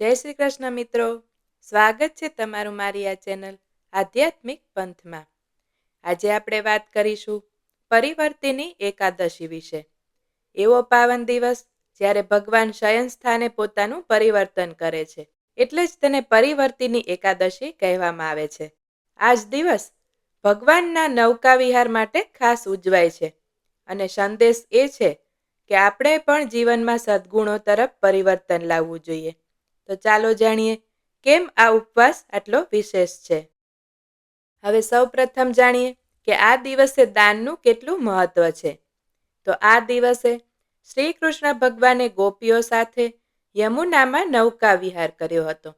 જય શ્રી કૃષ્ણ મિત્રો. સ્વાગત છે તમારું મારી આ ચેનલ આધ્યાત્મિક પંથમાં. આજે આપણે વાત કરીશું પરિવર્તિની એકાદશી વિશે. એવો પાવન દિવસ જ્યારે ભગવાન શયન સ્થાને પોતાનું પરિવર્તન કરે છે. એટલે જ તેને પરિવર્તિની એકાદશી કહેવામાં આવે છે. આ જ દિવસ ભગવાનના નૌકા વિહાર માટે ખાસ ઉજવાય છે. અને સંદેશ એ છે કે આપણે પણ જીવનમાં સદ્ગુણો તરફ પરિવર્તન લાવવું જોઈએ. તો ચાલો જાણીએ, કેમ આ ઉપવાસ આટલો વિશેષ છે? હવે સૌ પ્રથમ જાણીએ કે આ દિવસે દાનનું કેટલું મહત્વ છે. તો આ દિવસે શ્રી કૃષ્ણ ભગવાને ગોપીઓ સાથે યમુનામાં નૌકા વિહાર કર્યો હતો.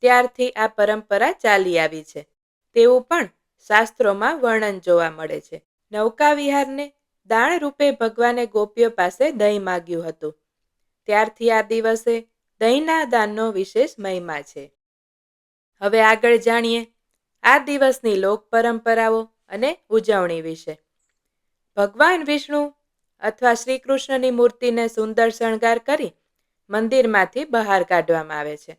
ત્યારથી આ પરંપરા ચાલી આવી છે. તેવું પણ શાસ્ત્રોમાં વર્ણન જોવા મળે છે. નૌકા વિહારને દાણ રૂપે ભગવાને ગોપીઓ પાસે દહીં માગ્યું હતું. ત્યારથી આ દિવસે દહીંના દાનનો વિશેષ મહિમા છે. હવે આગળ જાણીએ આ દિવસની લોક પરંપરાઓ અને ઉજવણી વિશે. ભગવાન વિષ્ણુ અથવા શ્રી કૃષ્ણની મૂર્તિને સુંદર શણગાર કરી મંદિરમાંથી બહાર કાઢવામાં આવે છે.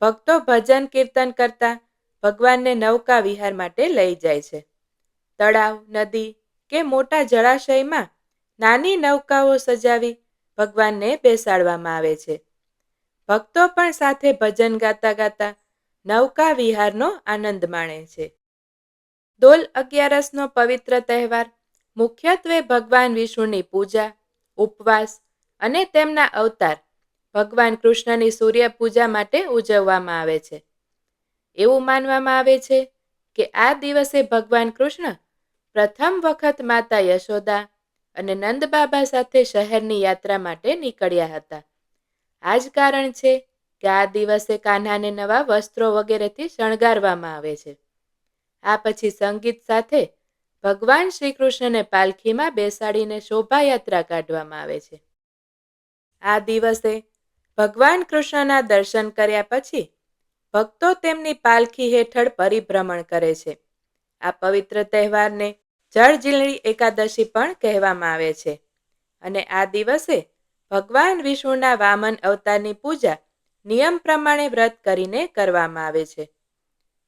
ભક્તો ભજન કીર્તન કરતા ભગવાનને નૌકા વિહાર માટે લઈ જાય છે. તળાવ, નદી કે મોટા જળાશયમાં નાની નૌકાઓ સજાવી ભગવાનને બેસાડવામાં આવે છે. ભક્તો પણ સાથે ભજન ગાતા ગાતા નૌકા વિહારનો આનંદ માણે છે. દોલ અગિયારસનો પવિત્ર તહેવાર, મુખ્યત્વે ભગવાન વિષ્ણુની પૂજા, ઉપવાસ અને તેમના અવતાર ભગવાન કૃષ્ણની સૂર્ય પૂજા માટે ઉજવવામાં આવે છે. એવું માનવામાં આવે છે કે આ દિવસે ભગવાન કૃષ્ણ પ્રથમ વખત માતા યશોદા અને નંદ બાબા સાથે શહેરની યાત્રા માટે નીકળ્યા હતા. આ જ કારણ છે કે આ દિવસે કાન્હાને નવા વસ્ત્રો વગેરેથી શણગારવામાં આવે છે. આ પછી સંગીત સાથે ભગવાન શ્રી કૃષ્ણને પાલખીમાં બેસાડીને શોભાયાત્રા કાઢવામાં આવે છે. આ દિવસે ભગવાન કૃષ્ણના દર્શન કર્યા પછી ભક્તો તેમની પાલખી હેઠળ પરિભ્રમણ કરે છે. આ પવિત્ર તહેવારને જળજીલણી એકાદશી પણ કહેવામાં આવે છે. અને આ દિવસે ભગવાન વિષ્ણુના વામન અવતારની પૂજા નિયમ પ્રમાણે વ્રત કરીને કરવામાં આવે છે.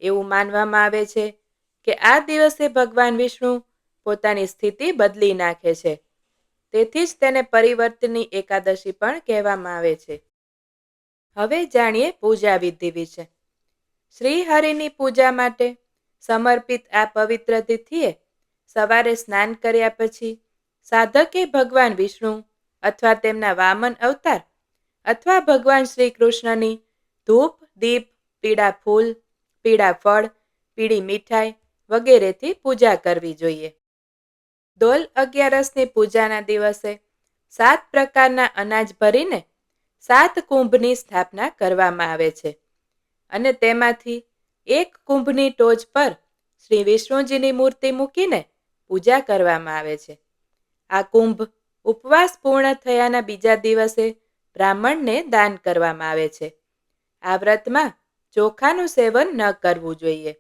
એવું માનવામાં આવે છે કે આ દિવસે ભગવાન વિષ્ણુ પોતાની સ્થિતિ બદલી નાખે છે. તેથી જ તેને પરિવર્તની એકાદશી પણ કહેવામાં આવે છે. હવે જાણીએ પૂજા વિધિ વિશે. શ્રી હરિની પૂજા માટે સમર્પિત આ પવિત્ર તિથિએ સવારે સ્નાન કર્યા પછી સાધકે ભગવાન વિષ્ણુ અથવા તેમના વામન અવતાર, અથવા ભગવાન શ્રી કૃષ્ણની ધૂપ, દીપ, પીળા ફૂલ, પીળા ફળ, પીળી મીઠાઈ વગેરેથી પૂજા કરવી જોઈએ. દોલ અગિયારસની પૂજાના દિવસે સાત પ્રકારના અનાજ ભરીને સાત કુંભની સ્થાપના કરવામાં આવે છે અને તેમાંથી એક કુંભની ટોચ પર શ્રી વિષ્ણુજીની મૂર્તિ મૂકીને પૂજા કરવામાં આવે છે. આ કુંભ ઉપવાસ પૂર્ણ થયાના બીજા દિવસે બ્રાહ્મણને દાન કરવામાં આવે છે. આ વ્રતમાં ચોખાનું સેવન ન કરવું જોઈએ.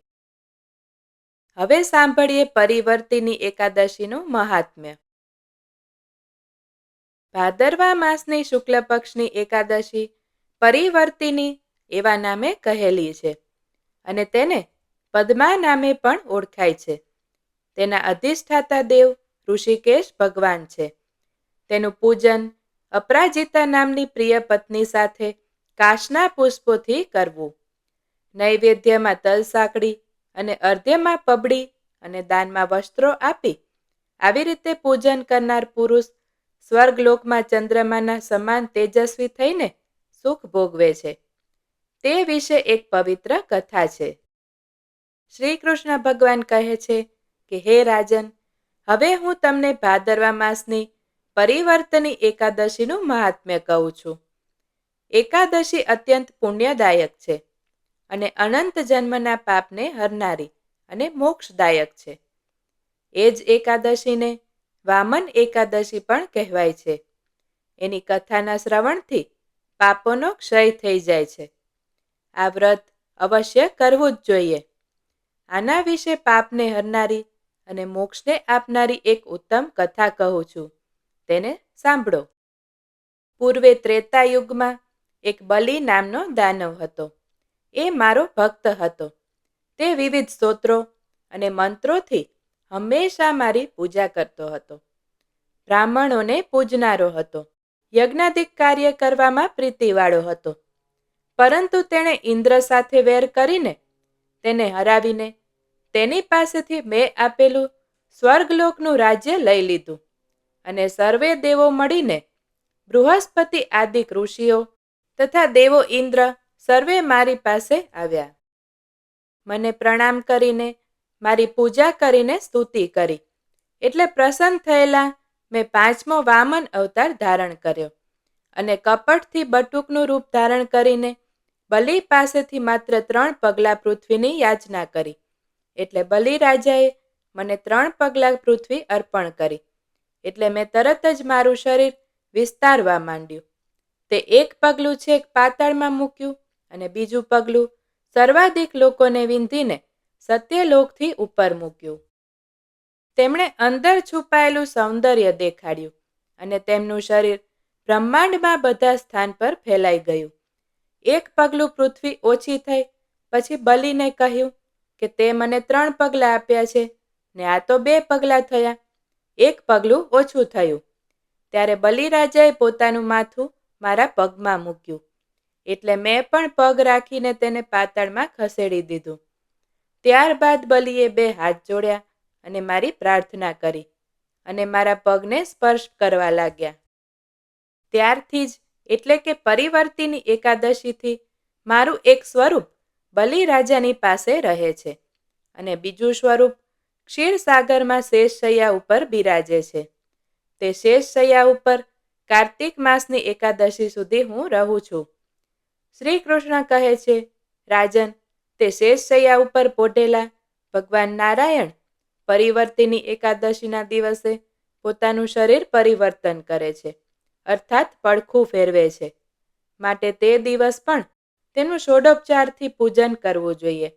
હવે સાંભળીએ પરિવર્તિની એકાદશીનું મહાત્મ્ય. ભાદરવા માસની શુક્લ પક્ષની એકાદશી પરિવર્તિની એવા નામે કહેલી છે અને તેને પદ્મા નામે પણ ઓળખાય છે. તેના અધિષ્ઠાતા દેવ ઋષિકેશ ભગવાન છે. તેનું પૂજન અપરાજિતા નામની પ્રિય પત્ની સાથે કાશના પુષ્પોથી કરવું. નૈવેદ્યમાં તલ સાંકળી અને અર્ધ્યમાં પબડી અને દાનમાં વસ્ત્રો આપી આવી રીતે પૂજન કરનાર પુરુષ સ્વર્ગલોકમાં ચંદ્રમાના સમાન તેજસ્વી થઈને સુખ ભોગવે છે. તે વિશે એક પવિત્ર કથા છે. શ્રી કૃષ્ણ ભગવાન કહે છે કે, હે રાજન, હવે હું તમને ભાદરવા માસની પરિવર્તની એકાદશીનું મહાત્મ્ય કહું છું. એકાદશી અત્યંત પુણ્યદાયક છે અને અનંત જન્મના પાપને હરનારી અને મોક્ષદાયક છે. એ જ એકાદશીને વામન એકાદશી પણ કહેવાય છે. એની કથાના શ્રવણથી પાપોનો ક્ષય થઈ જાય છે. આ વ્રત અવશ્ય કરવું જ જોઈએ. આના વિશે પાપને હરનારી અને મોક્ષને આપનારી એક ઉત્તમ કથા કહું છું. તેને સાંભળો. પૂર્વે ત્રેતા યુગમાં એક બલિ નામનો દાનવ હતો. એ મારો ભક્ત હતો. તે વિવિધ સ્તોત્રો અને મંત્રોથી હંમેશા મારી પૂજા કરતો હતો. બ્રાહ્મણોને પૂજનારો હતો. યજ્ઞાદિક કાર્ય કરવામાં પ્રીતિવાળો હતો. પરંતુ તેણે ઇન્દ્ર સાથે વેર કરીને તેને હરાવીને તેની પાસેથી મેં આપેલું સ્વર્ગલોકનું રાજ્ય લઈ લીધું. અને સર્વે દેવો મળીને બૃહસ્પતિ આદિ ઋષિઓ તથા દેવો ઇન્દ્ર સર્વે મારી પાસે આવ્યા. મને પ્રણામ કરીને, મારી પૂજા કરીને સ્તુતિ કરી. એટલે પ્રસન્ન થયેલા મેં પાંચમો વામન અવતાર ધારણ કર્યો અને કપટથી બટુકનું રૂપ ધારણ કરીને બલિ પાસેથી માત્ર ત્રણ પગલાં પૃથ્વીની યાચના કરી. એટલે બલિ રાજાએ મને ત્રણ પગલાં પૃથ્વી અર્પણ કરી. એટલે મેં તરત જ મારું શરીર વિસ્તારવા માંડ્યું. તે એક પગલું છેક પાતાળમાં મૂક્યું અને બીજું પગલું સર્વાધિક લોકોને વિંધીને સત્યલોકથી ઉપર મૂક્યું. તેમણે અંદર છુપાયેલું સૌંદર્ય દેખાડ્યું અને તેમનું શરીર બ્રહ્માંડમાં બધા સ્થાન પર ફેલાઈ ગયું. એક પગલું પૃથ્વી ઓછી થઈ, પછી બલિને કહ્યું કે તે મને ત્રણ પગલાં આપ્યા છે ને આ તો બે પગલાં થયા. એક પગલું ઓછું થયું. ત્યારે બલિરાજાએ પોતાનું માથું મારા પગમાં મૂક્યું. એટલે મેં પણ પગ રાખીને તેને પાતાળમાં ખસેડી દીધું. ત્યારબાદ બલિએ બે હાથ જોડ્યા અને મારી પ્રાર્થના કરી અને મારા પગને સ્પર્શ કરવા લાગ્યા. ત્યારથી જ એટલે કે પરિવર્તિની એકાદશીથી મારું એક સ્વરૂપ બલિરાજાની પાસે રહે છે અને બીજું સ્વરૂપ ક્ષીરસાગરમાં શેષશૈયા ઉપર બિરાજે છે. તે શેષશૈયા ઉપર કાર્તિક માસની એકાદશી સુધી હું રહું છું. શ્રી કૃષ્ણ કહે છે, રાજન, તે શેષશૈયા ઉપર પોઢેલા ભગવાન નારાયણ પરિવર્તિની એકાદશીના દિવસે પોતાનું શરીર પરિવર્તન કરે છે, અર્થાત પડખું ફેરવે છે. માટે તે દિવસ પણ તેનું ષોડોપચારથી પૂજન કરવું જોઈએ.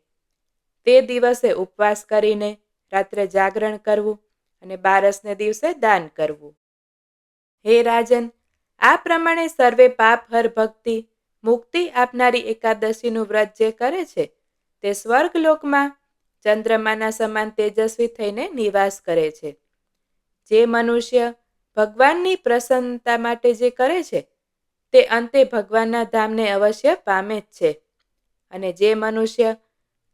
તે દિવસે ઉપવાસ કરીને રાત્રે જાગરણ કરવું અને બારસને દિવસે દાન કરવું. હે રાજન, આ પ્રમાણે સર્વે પાપ હર ભક્તિ, મુક્તિ આપનારી એકાદશીનું વ્રત જે કરે છે, તે સ્વર્ગલોકમાં ચંદ્રમાના સમાન તેજસ્વી થઈને નિવાસ કરે છે. જે મનુષ્ય ભગવાનની પ્રસન્નતા માટે જે કરે છે, તે અંતે ભગવાનના ધામને અવશ્ય પામે જ છે. અને જે મનુષ્ય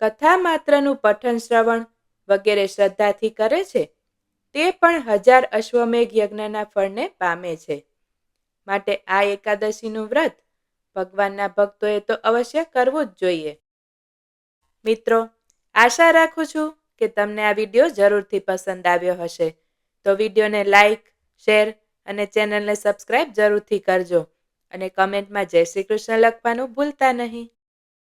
કથા માત્રનું પઠન શ્રવણ વગેરે શ્રદ્ધાથી કરે છે, તે પણ હજાર અશ્વમેઘ યજ્ઞના ફળને પામે છે. માટે આ એકાદશીનું વ્રત ભગવાનના ભક્તોએ તો અવશ્ય કરવું જ જોઈએ. મિત્રો, આશા રાખું છું કે તમને આ વીડિયો જરૂરથી પસંદ આવ્યો હશે. તો વિડીયોને લાઈક, શેર અને ચેનલને સબસ્ક્રાઈબ જરૂરથી કરજો અને કમેન્ટમાં જય શ્રી કૃષ્ણ લખવાનું ભૂલતા નહીં.